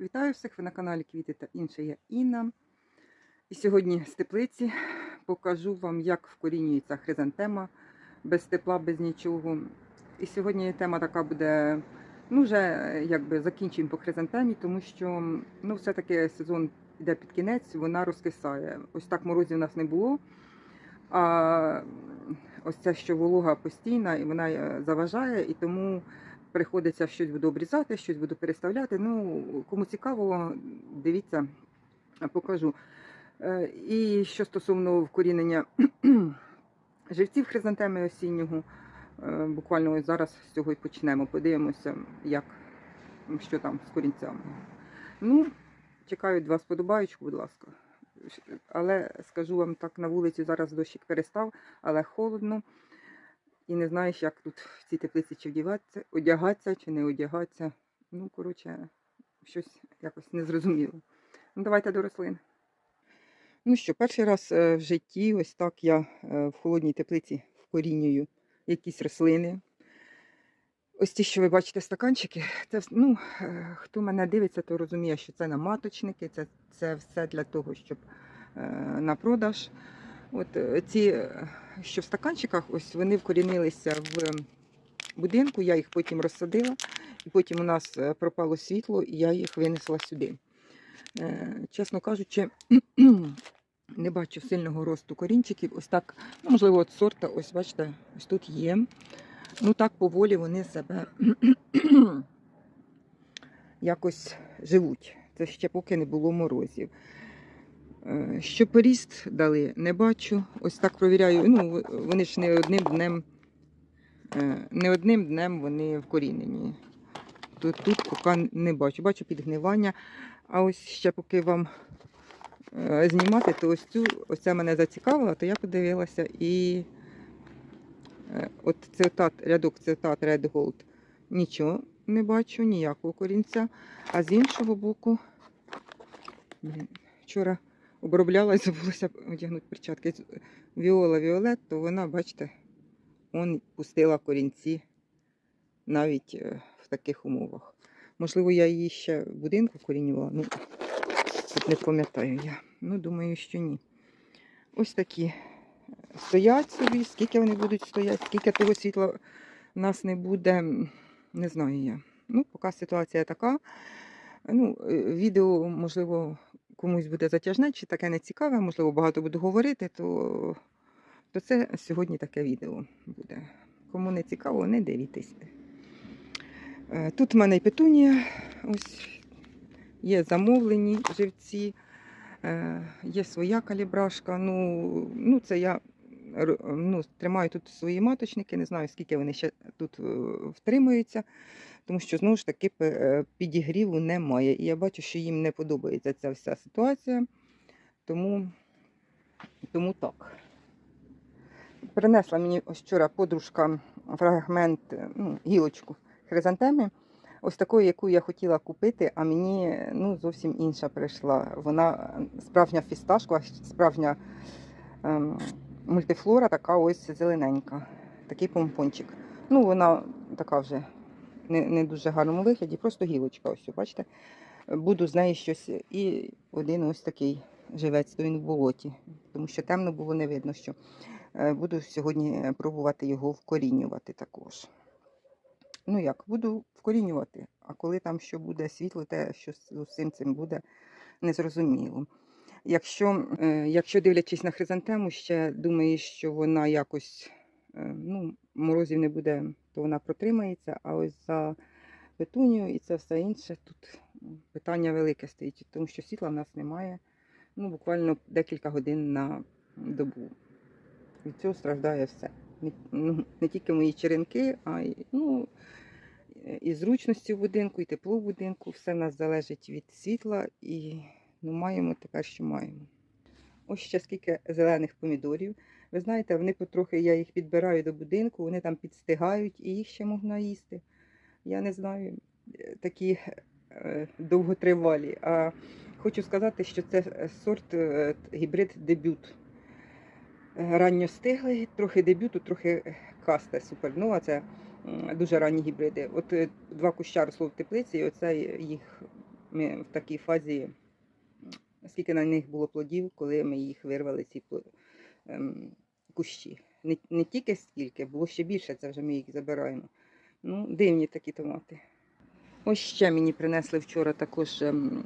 Вітаю всіх! Ви на каналі Квіти та інше. Я Інна. І сьогодні з теплиці покажу вам, як вкорінюється хризантема без тепла, без нічого. І сьогодні тема така буде, ну вже якби закінчуємо по хризантемі, тому що ну, все-таки сезон йде під кінець, вона розкисає. Ось так морозів у нас не було. А ось ця що волога постійна і вона е, заважає, і тому приходиться щось буду обрізати, щось буду переставляти. Ну, кому цікаво, дивіться, покажу. Е, І що стосовно вкорінення живців хризантеми осіннього, е, буквально ось зараз з цього і почнемо. Подивимося, як, що там з корінцями. Ну, чекаю від вас подобаючку, будь ласка. Але скажу вам так, на вулиці зараз дощик перестав, але холодно. І не знаєш, як тут в цій теплиці чи вдягатися, одягатися чи не одягатися. Ну, коротше, щось якось незрозуміло. Ну, давайте до рослин. Ну що, перший раз е, в житті, ось так я е, в холодній теплиці вкорінюю якісь рослини. Ось ті, що ви бачите, стаканчики, це ну, е, хто мене дивиться, то розуміє, що це наматочники, це, це все для того, щоб на продаж. От е, ці, е, що в стаканчиках, ось вони вкорінилися в будинку, я їх потім розсадила, і потім у нас е, пропало світло, і я їх винесла сюди. Чесно кажучи, не бачу сильного росту корінчиків. Ось так, ну, можливо, от сорта, ось бачите, ось тут є. Ну так поволі вони себе якось живуть. Це ще поки не було морозів. Е, Що поріст дали, не бачу. Ось так провіряю. Ну, вони ж не одним днем, е, не одним днем вони вкорінені. Тут, тут поки не бачу. Бачу підгнивання. А ось ще поки вам е, знімати, то ось цю ось мене зацікавила, то я подивилася і от цитат, рядок цитат Red Gold. Нічого не бачу, ніякого корінця. А з іншого боку, вчора обробляла і забулася одягнути перчатки. Віола Віолет, то вона, бачите, он пустила корінці навіть е, в таких умовах. Можливо, я її ще в будинку вкорінювала. Ну, тут не пам'ятаю я. Ну, думаю, що ні. Ось такі е, стоять собі. Скільки вони будуть стояти, скільки того світла в нас не буде, не знаю я. Ну, поки ситуація така. Ну, е, відео, можливо, комусь буде затяжне, чи таке не цікаве, можливо, багато буду говорити, то, то це сьогодні таке відео буде. Кому не цікаво, не дивіться. Е, Тут в мене і петунія, ось є замовлені живці, е, є своя калібрашка. Ну, ну це я ну, тримаю тут свої маточники, не знаю, скільки вони ще тут е, втримуються, тому що знову ж таки е, підігріву немає. І я бачу, що їм не подобається ця вся ситуація. Тому, тому так. Принесла мені ось вчора подружка фрагмент, е, ну, гілочку хризантеми. Ось такої, яку я хотіла купити, а мені ну, зовсім інша прийшла. Вона е, справжня фісташка, справжня ем, мультифлора, така ось зелененька, такий помпончик. Ну, вона така вже не, не дуже гарному вигляді, просто гілочка. Ось, бачите. Буду з неї щось. І один ось такий живець, то він в болоті, тому що темно було не видно, що Е, буду сьогодні е, пробувати його вкорінювати також. Ну як, буду вкорінювати, а коли там що буде світло, те, що з усім цим буде, незрозуміло. Якщо, е, якщо дивлячись на хризантему, ще думаю, що вона якось ну, морозів не буде, то вона протримається, а ось за петунію і це все інше, тут питання велике стоїть, тому що світла в нас немає ну, буквально декілька годин на добу. Від цього страждає все. Не, ну, не тільки мої черенки, а й ну, і зручності в будинку, і тепло в будинку. Все в нас залежить від світла і ну, маємо тепер, що маємо. Ось ще скільки зелених помідорів. Ви знаєте, вони потрохи, я їх підбираю до будинку, вони там підстигають і їх ще можна їсти. Я не знаю, е, такі е, довготривалі. А хочу сказати, що це е, сорт гібрид дебют. Е, Ранньостиглий, трохи дебюту, трохи каста супернова. Це дуже ранні гібриди. От два куща росло в теплиці, і оце їх ми в такій фазі, скільки на них було плодів, коли ми їх вирвали, ці пл- ем, кущі. Не, не тільки скільки, було ще більше, це вже ми їх забираємо. Ну, дивні такі томати. Ось ще мені принесли вчора також ем,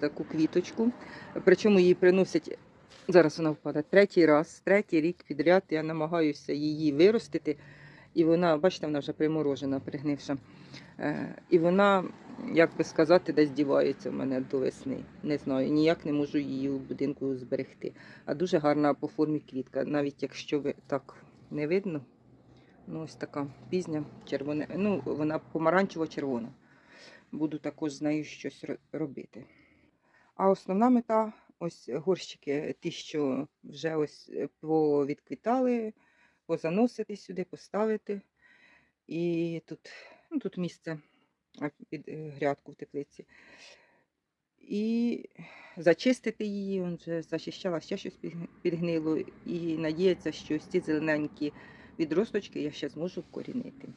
таку квіточку. Причому її приносять, зараз вона впаде, третій раз, третій рік підряд я намагаюся її виростити. І вона, бачите, вона вже приморожена, пригнивша. Е, і вона, як би сказати, десь дівається в мене до весни. Не знаю, ніяк не можу її у будинку зберегти. А дуже гарна по формі квітка, навіть якщо ви так не видно. Ну, ось така пізня червона. Ну, вона помаранчево-червона. Буду також з нею щось робити. А основна мета ось горщики, ті, що вже ось повідквітали, позаносити сюди, поставити. І тут, ну, тут місце під е, грядку в теплиці. І зачистити її, он вже зачищала, ще щось підгнило. І надіється, що ці зелененькі відросточки я ще зможу вкорінити.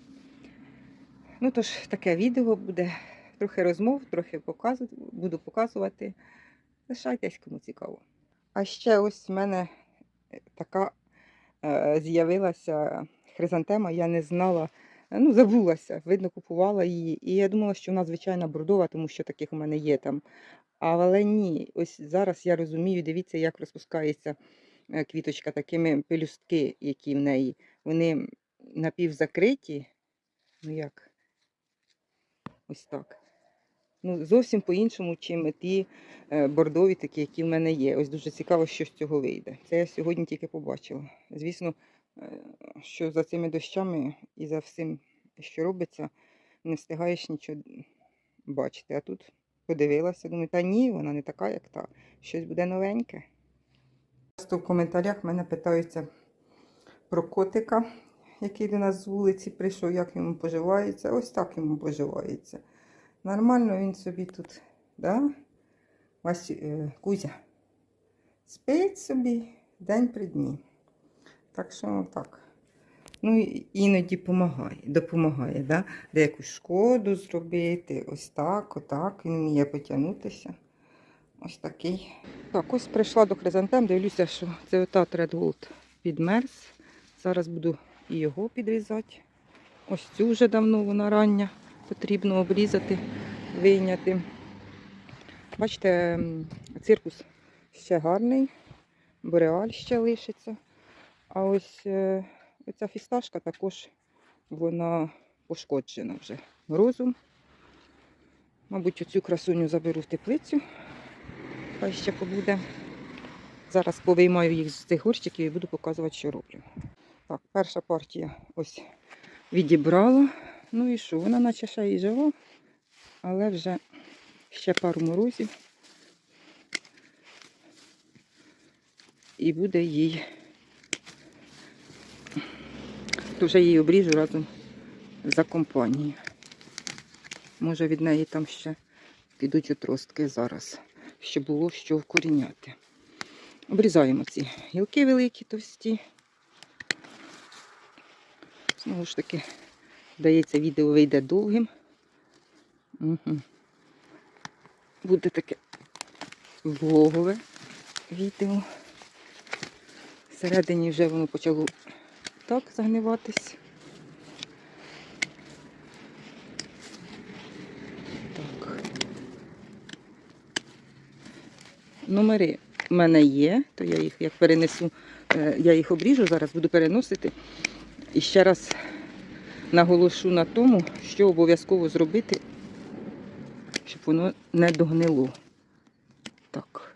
Ну, тож, таке відео буде. Трохи розмов, трохи показу, буду показувати. Лишайтесь, кому цікаво. А ще ось в мене е, така е, з'явилася хризантема, я не знала, ну, забулася, видно, купувала її. І я думала, що вона звичайна бордова, тому що таких у мене є там. Але ні, ось зараз я розумію, дивіться, як розпускається е, квіточка, такими пелюстки, які в неї. Вони напівзакриті. Ну як? Ось так. Ну, зовсім по-іншому, чим ті е, бордові, такі, які в мене є. Ось дуже цікаво, що з цього вийде. Це я сьогодні тільки побачила. Звісно, е, що за цими дощами і за всім, що робиться, не встигаєш нічого бачити. А тут подивилася, думаю, та ні, вона не така, як та. Щось буде новеньке. Часто в коментарях мене питаються про котика, який до нас з вулиці прийшов, як йому поживається. Ось так йому поживається. Нормально він собі тут, да? Вась, е, Кузя. Спить собі день при дні. Так що так. Ну, іноді допомагає, допомагає, да? деяку шкоду зробити. Ось так, отак. Він вміє потягнутися. Ось такий. Так, ось прийшла до хризантем, дивлюся, що це ота Red Gold підмерз. Зараз буду і його підрізати. Ось цю вже давно вона рання. Потрібно обрізати, вийняти. Бачите, циркус ще гарний, бореаль ще лишиться. А ось е, оця фісташка також вона пошкоджена вже морозом. Мабуть, оцю красуню заберу в теплицю. Хай ще побуде. Зараз повиймаю їх з цих горщиків і буду показувати, що роблю. Так, перша партія ось відібрала. Ну і що? Вона наче ще і жива, але вже ще пару морозів. І буде їй. То вже її обріжу разом за компанією. Може від неї там ще підуть отростки зараз, щоб було що вкоріняти. Обрізаємо ці гілки великі, товсті. Знову ж таки, здається, відео вийде довгим. Угу. Буде таке влогове відео. Всередині вже воно почало так загниватись. Так. Номери в мене є, то я їх як перенесу, е, я їх обріжу, зараз буду переносити. І ще раз наголошу на тому, що обов'язково зробити, щоб воно не догнило. Так.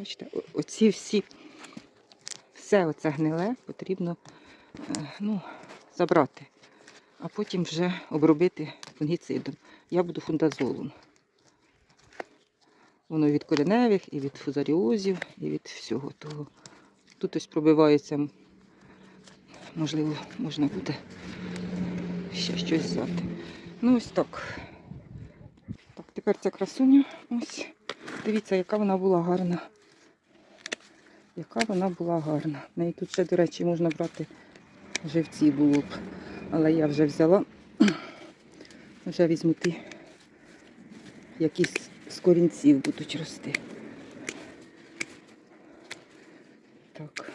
Бачите, оці всі, все оце гниле потрібно е, ну, забрати, а потім вже обробити фунгіцидом. Я буду фундазолом. Воно від кореневих, і від фузаріозів, і від всього того. Тут ось пробивається, можливо, можна буде ще щось взяти. Ну ось так. Так, тепер ця красуня. Ось. Дивіться, яка вона була гарна. Яка вона була гарна. В неї тут ще, до речі, можна брати живці було б. Але я вже взяла. Вже візьму ті, які з- корінців будуть рости. Так.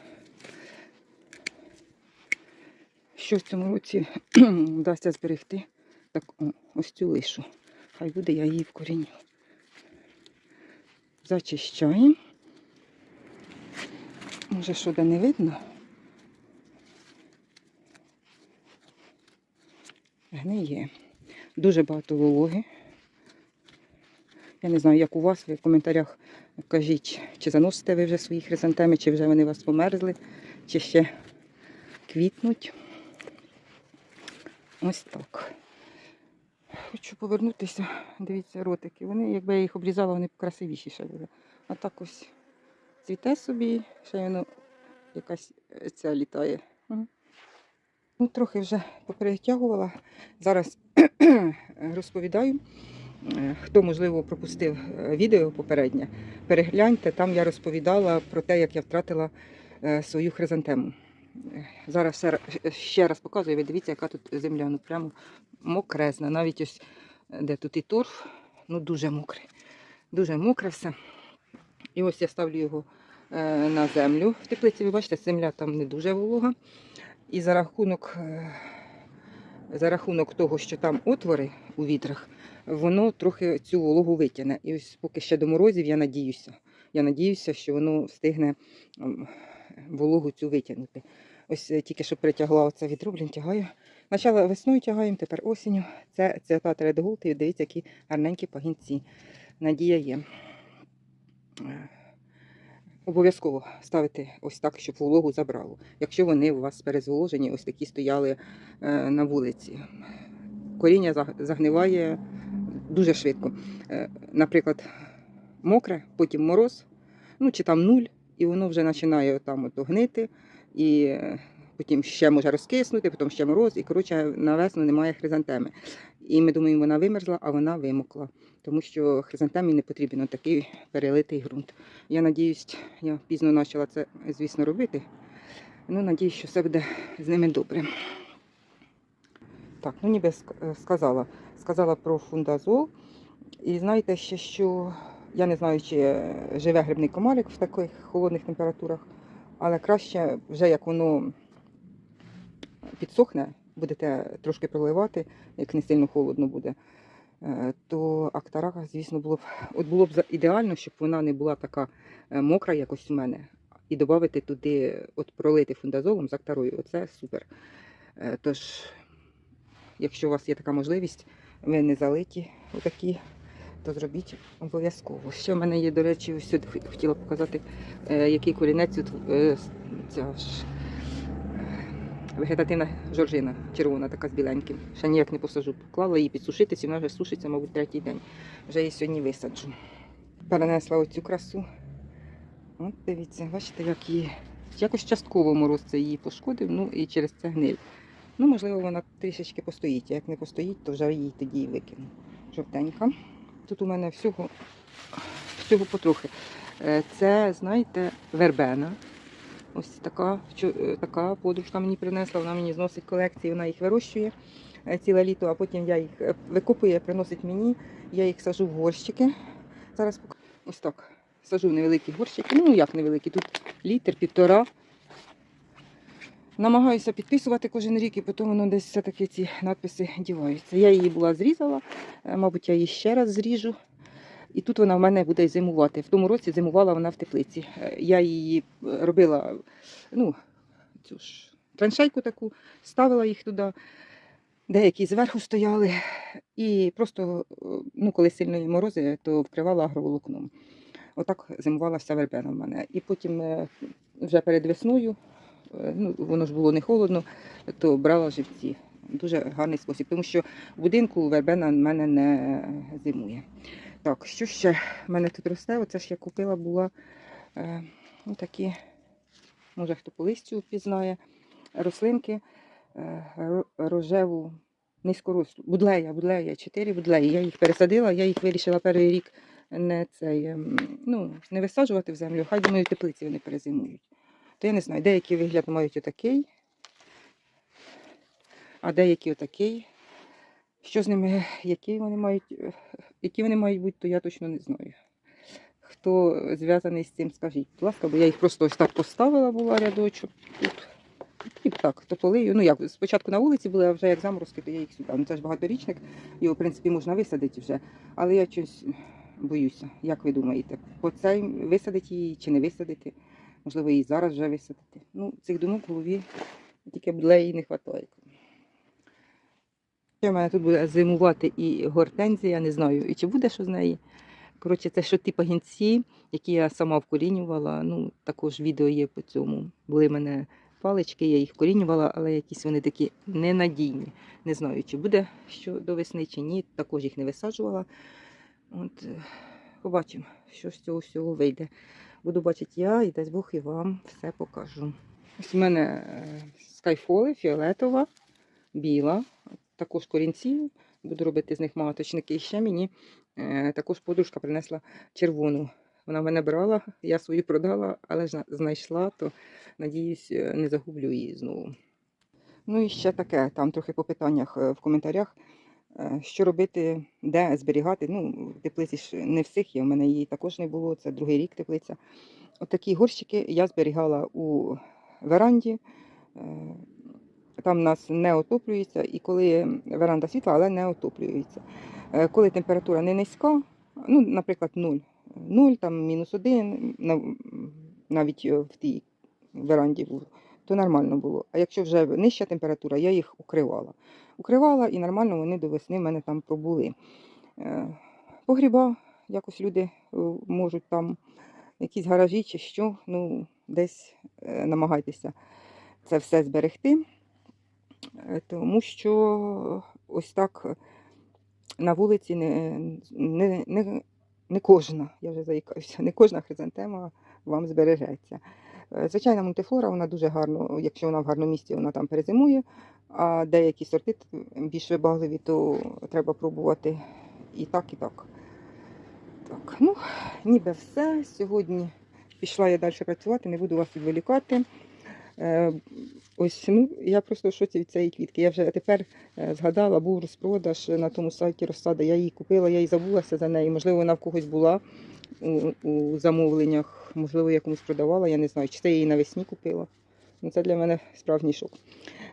Що в цьому році вдасться зберегти? Так, ось цю лишу. Хай буде, я її вкоріню. Зачищаємо. Може, що де не видно? Гниє. Дуже багато вологи. Я не знаю, як у вас, ви в коментарях кажіть, чи заносите ви вже свої хризантеми, чи вже вони у вас померзли, чи ще квітнуть. Ось так. Хочу повернутися. Дивіться, ротики. Вони, якби я їх обрізала, вони б красивіші ще були. А так ось цвіте собі, ще воно якась е, ця літає. Ну, трохи вже поперетягувала. Зараз розповідаю. Е, Хто, можливо, пропустив е, відео попереднє, перегляньте, там я розповідала про те, як я втратила свою хризантему. Зараз ще, раз показую, ви дивіться, яка тут земля, ну прямо мокрезна. Навіть ось де тут і торф, ну дуже мокре. Дуже мокре все. І ось я ставлю його е, на землю в теплиці. Ви бачите, земля там не дуже волога. І за рахунок, е, за рахунок того, що там отвори у вітрах, воно трохи цю вологу витягне. І ось поки ще до морозів, я надіюся. Я надіюся, що воно встигне вологу цю витягнути. Ось е, тільки що притягла оце відро, блін, тягаю. Спочатку весною тягаємо, тепер осінню. Це цвята Редголд, і дивіться, які гарненькі пагінці. Надія є. Обов'язково ставити ось так, щоб вологу забрало. Якщо вони у вас перезволожені, ось такі стояли е, на вулиці. Коріння загниває дуже швидко. Е, Наприклад, мокре, потім мороз, ну чи там нуль, і воно вже починає там от гнити, і е, потім ще може розкиснути, потім ще мороз, і коротше на весну немає хризантеми. І ми думаємо, вона вимерзла, а вона вимокла, тому що хризантемі не потрібен такий перелитий ґрунт. Я надіюсь, я пізно почала це, звісно, робити. Ну, надіюсь, що все буде з ними добре. Так, ну ніби е, сказала. Сказала про фундазол. І знаєте ще, що я не знаю, чи е, живе грибний комарик в таких холодних температурах, але краще вже як воно підсохне, будете трошки проливати, як не сильно холодно буде, е, то актарака, звісно, було б от було б ідеально, щоб вона не була така е, мокра, якось у мене. І додати туди, от пролити фундазолом з актарою. Оце супер. Е, Тож, якщо у вас є така можливість, ви не залиті отакі, то зробіть обов'язково. Ще в мене є, до речі, сюди хотіла показати, який корінець ця ж вегетативна жоржина, червона, така з біленьким. Ще ніяк не посажу. Поклала її підсушитися, вона вже сушиться, мабуть, третій день. Вже її сьогодні висаджу. Перенесла оцю красу. От дивіться, бачите, як її. Якось частково мороз це її пошкодив, ну і через це гниль. Ну, можливо, вона трішечки постоїть. а Як не постоїть, то вже її тоді і викину. Жовтенька. Тут у мене всього, всього потрохи. Е, Це, знаєте, вербена. Ось така, е, така подружка мені принесла, вона мені зносить колекції, вона їх вирощує е, ціле літо, а потім я їх е, викопує, приносить мені, я їх сажу в горщики. Зараз покажу. Ось так. Сажу в невеликі горщики. Ну, як невеликі, тут літр, півтора. Намагаюся підписувати кожен рік, і потім воно десь все-таки ці надписи діваються. Я її була зрізала, мабуть, я її ще раз зріжу. І тут вона в мене буде зимувати. В тому році зимувала вона в теплиці. Е, Я її е, робила, ну, цю ж траншейку таку, ставила їх туди. Деякі зверху стояли. І просто, е, ну, коли сильні морози, то вкривала агроволокном. Отак зимувала вся вербена в мене. І потім вже перед весною, ну, воно ж було не холодно, то брала живці. Дуже гарний спосіб, тому що в будинку вербена в мене не зимує. Так, що ще в мене тут росте? Оце ж я купила була е, ну, такі, може хто по листю впізнає, рослинки е, рожеву низькорослу. Будлея, будлея, чотири будлеї. Я їх пересадила, я їх вирішила перший рік не, цей, ем, ну, не висаджувати в землю, хай думаю, теплиці вони перезимують. То я не знаю, деякі вигляд мають отакий, а деякі отакий. Що з ними, які вони мають, е, які вони мають бути, то я точно не знаю. Хто зв'язаний з цим, скажіть, будь ласка, бо я їх просто ось так поставила, була рядочок тут. І так, то полию. Ну як спочатку на вулиці були, а вже як заморозки, то я їх сюди. Ну це ж багаторічник, його в принципі можна висадити вже. Але я щось боюся. Як ви думаєте, по цей висадити її чи не висадити? Можливо, її зараз вже висадити. Ну, цих думок в голові тільки блеї не вистачає. В мене тут буде зимувати і гортензія, не знаю, і чи буде що з неї. Коротше, це що ті пагінці, які я сама вкорінювала. Ну, також відео є по цьому. Були в мене палички, я їх вкорінювала, але якісь вони такі ненадійні. Не знаю, чи буде що до весни, чи ні. Також їх не висаджувала. От, е, побачимо, що з цього всього вийде. Буду бачити я і дасть Бог і вам все покажу. Ось у мене е, скайфоли, фіолетова, біла, також корінці. Буду робити з них маточники. І ще мені е, також подружка принесла червону. Вона мене брала, я свою продала, але знайшла, то надіюсь, е, не загублю її знову. Ну і ще таке, там трохи по питаннях е, в коментарях. Що робити, де зберігати? Ну, теплиці ж не всіх є, у мене її також не було, це другий рік теплиця. От горщики я зберігала у веранді. Там у нас не отоплюється, і коли веранда світла, але не отоплюється. Е, Коли температура не низька, ну, наприклад, 0, 0, там мінус 1, навіть е, в тій веранді був, то нормально було. А якщо вже нижча температура, я їх укривала. Укривала і нормально вони до весни в мене там пробули. Е, Погріба, якось люди можуть там якісь гаражі чи що, ну, десь намагайтеся це все зберегти. Е, Тому що ось так на вулиці не, не, не, не кожна, я вже заїкаюся, не кожна хризантема вам збережеться. Е, Звичайна мультифлора, вона дуже гарно, якщо вона в гарному місці, вона там перезимує, а деякі сорти більш вибагливі, то треба пробувати і так, і так. Так, ну, ніби все. Сьогодні пішла я далі працювати, не буду вас відволікати. Ось ну, я просто в шоці від цієї квітки. Я вже тепер е, згадала, був розпродаж на тому сайті розсада. Я її купила, я і забулася за неї. Можливо, вона в когось була у, у замовленнях, можливо, я комусь продавала, я не знаю, чи це її навесні купила. Ну, це для мене справжній шок.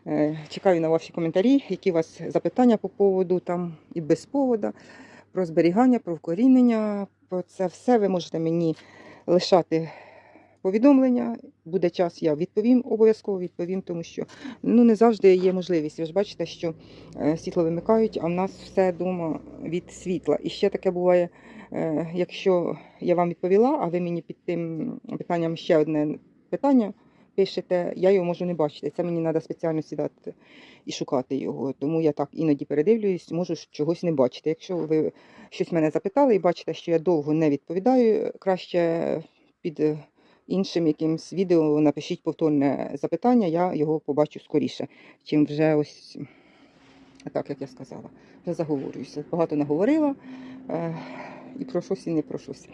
Е, Чекаю на ваші коментарі, які у вас запитання по поводу там і без повода, про зберігання, про вкорінення. Про це все ви можете мені лишати повідомлення. Буде час, я відповім, обов'язково відповім, тому що ну, не завжди є можливість. Ви ж бачите, що е, світло вимикають, а в нас все вдома від світла. І ще таке буває, е, якщо я вам відповіла, а ви мені під тим питанням ще одне питання пишете, я його можу не бачити. Це мені треба спеціально сідати і шукати його. Тому я так іноді передивлююсь, можу чогось не бачити. Якщо ви щось мене запитали і бачите, що я довго не відповідаю, краще під е, іншим якимсь відео напишіть повторне запитання, я його побачу скоріше, чим вже ось так, як я сказала. Вже заговорююся. Багато наговорила е, і про щось, і не про щось.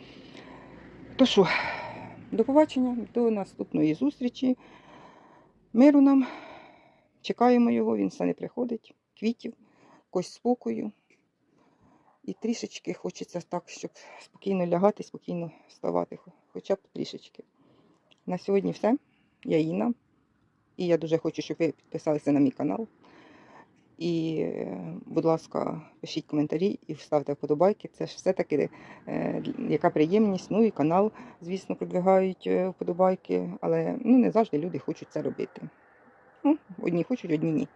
То що, до побачення, до наступної зустрічі. Миру нам. Чекаємо його, він все не приходить. Квітів, якось спокою. І трішечки хочеться так, щоб спокійно лягати, спокійно вставати, хоча б трішечки. На сьогодні все. Я Інна. І я дуже хочу, щоб ви підписалися на мій канал. І, е, будь ласка, пишіть коментарі і ставте вподобайки. Це ж все-таки е, яка приємність. Ну і канал, звісно, продвигають е, вподобайки, але ну, не завжди люди хочуть це робити. Ну, одні хочуть, одні ні.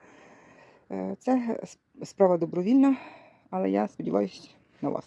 Е, Це справа добровільна, але я сподіваюся на вас.